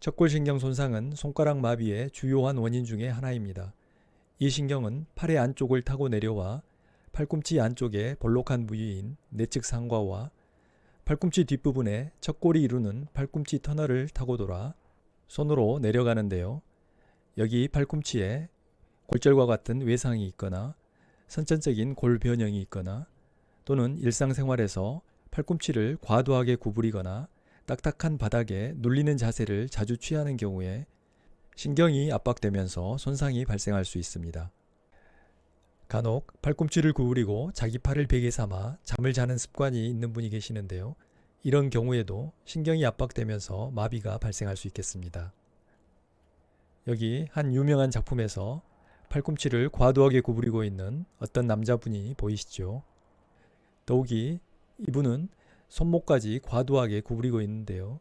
척골신경 손상은 손가락 마비의 주요한 원인 중의 하나입니다. 이 신경은 팔의 안쪽을 타고 내려와 팔꿈치 안쪽에 볼록한 부위인 내측 상과와 팔꿈치 뒷부분에 척골이 이루는 팔꿈치 터널을 타고 돌아 손으로 내려가는데요. 여기 팔꿈치에 골절과 같은 외상이 있거나 선천적인 골 변형이 있거나 또는 일상생활에서 팔꿈치를 과도하게 구부리거나 딱딱한 바닥에 눌리는 자세를 자주 취하는 경우에 신경이 압박되면서 손상이 발생할 수 있습니다. 간혹 팔꿈치를 구부리고 자기 팔을 베개 삼아 잠을 자는 습관이 있는 분이 계시는데요. 이런 경우에도 신경이 압박되면서 마비가 발생할 수 있겠습니다. 여기 한 유명한 작품에서 팔꿈치를 과도하게 구부리고 있는 어떤 남자분이 보이시죠? 더욱이 이분은 손목까지 과도하게 구부리고 있는데요.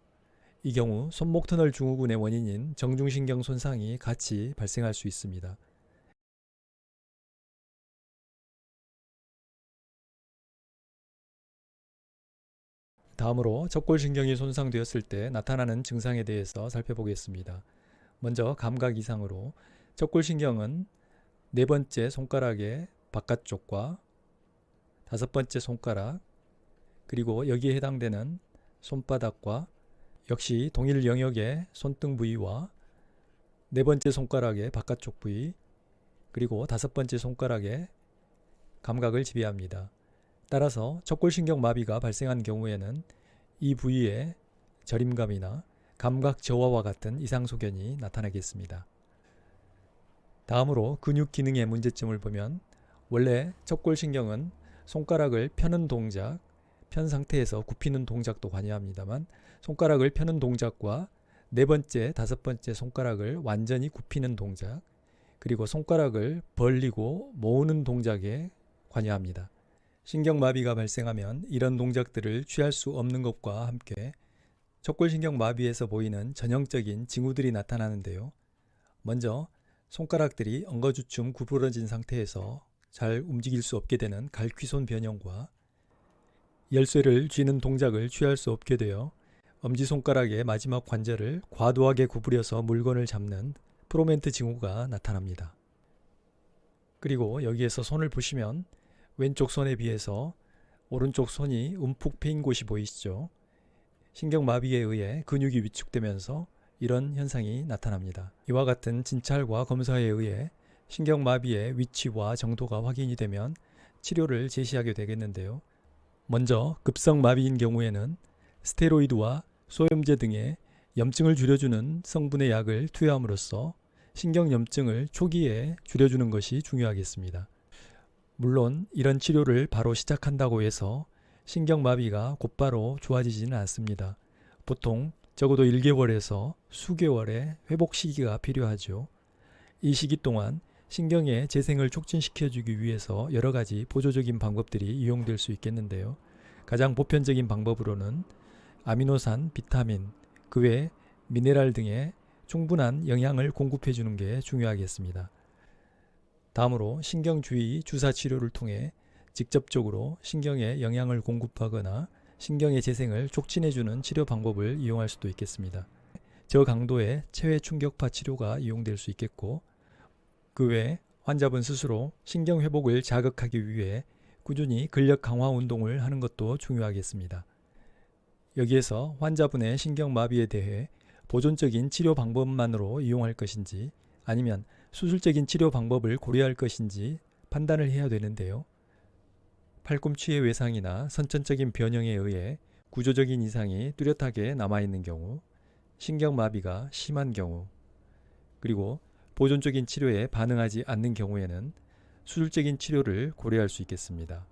이 경우 손목 터널 증후군의 원인인 정중신경 손상이 같이 발생할 수 있습니다. 다음으로 척골신경이 손상되었을 때 나타나는 증상에 대해서 살펴보겠습니다. 먼저 감각 이상으로 척골신경은 네 번째 손가락의 바깥쪽과 다섯 번째 손가락 그리고 여기에 해당되는 손바닥과 역시 동일 영역의 손등 부위와 네 번째 손가락의 바깥쪽 부위 그리고 다섯 번째 손가락의 감각을 지배합니다. 따라서 척골신경 마비가 발생한 경우에는 이 부위에 저림감이나 감각 저하와 같은 이상 소견이 나타나겠습니다. 다음으로 근육 기능의 문제점을 보면 원래 척골신경은 손가락을 펴는 동작, 편 상태에서 굽히는 동작도 관여합니다만 손가락을 펴는 동작과 네 번째, 다섯 번째 손가락을 완전히 굽히는 동작, 그리고 손가락을 벌리고 모으는 동작에 관여합니다. 신경마비가 발생하면 이런 동작들을 취할 수 없는 것과 함께 척골신경 마비에서 보이는 전형적인 징후들이 나타나는데요. 먼저 손가락들이 엉거주춤 구부러진 상태에서 잘 움직일 수 없게 되는 갈퀴손 변형과 열쇠를 쥐는 동작을 취할 수 없게 되어 엄지손가락의 마지막 관절을 과도하게 구부려서 물건을 잡는 프로멘트 징후가 나타납니다. 그리고 여기에서 손을 보시면 왼쪽 손에 비해서 오른쪽 손이 움푹 패인 곳이 보이시죠? 신경마비에 의해 근육이 위축되면서 이런 현상이 나타납니다. 이와 같은 진찰과 검사에 의해 신경마비의 위치와 정도가 확인이 되면 치료를 제시하게 되겠는데요. 먼저 급성마비인 경우에는 스테로이드와 소염제 등의 염증을 줄여주는 성분의 약을 투여함으로써 신경염증을 초기에 줄여주는 것이 중요하겠습니다. 물론 이런 치료를 바로 시작한다고 해서 신경마비가 곧바로 좋아지지는 않습니다. 보통 적어도 1개월에서 수개월의 회복 시기가 필요하죠. 이 시기 동안 신경의 재생을 촉진시켜주기 위해서 여러 가지 보조적인 방법들이 이용될 수 있겠는데요. 가장 보편적인 방법으로는 아미노산, 비타민, 그 외 미네랄 등의 충분한 영양을 공급해 주는 게 중요하겠습니다. 다음으로 신경주의 주사 치료를 통해 직접적으로 신경에 영양을 공급하거나 신경의 재생을 촉진해 주는 치료 방법을 이용할 수도 있겠습니다. 저강도의 체외 충격파 치료가 이용될 수 있겠고 그 외 환자분 스스로 신경 회복을 자극하기 위해 꾸준히 근력 강화 운동을 하는 것도 중요하겠습니다. 여기에서 환자분의 신경마비에 대해 보존적인 치료 방법만으로 이용할 것인지 아니면 수술적인 치료 방법을 고려할 것인지 판단을 해야 되는데요. 팔꿈치의 외상이나 선천적인 변형에 의해 구조적인 이상이 뚜렷하게 남아있는 경우, 신경마비가 심한 경우, 그리고 보존적인 치료에 반응하지 않는 경우에는 수술적인 치료를 고려할 수 있겠습니다.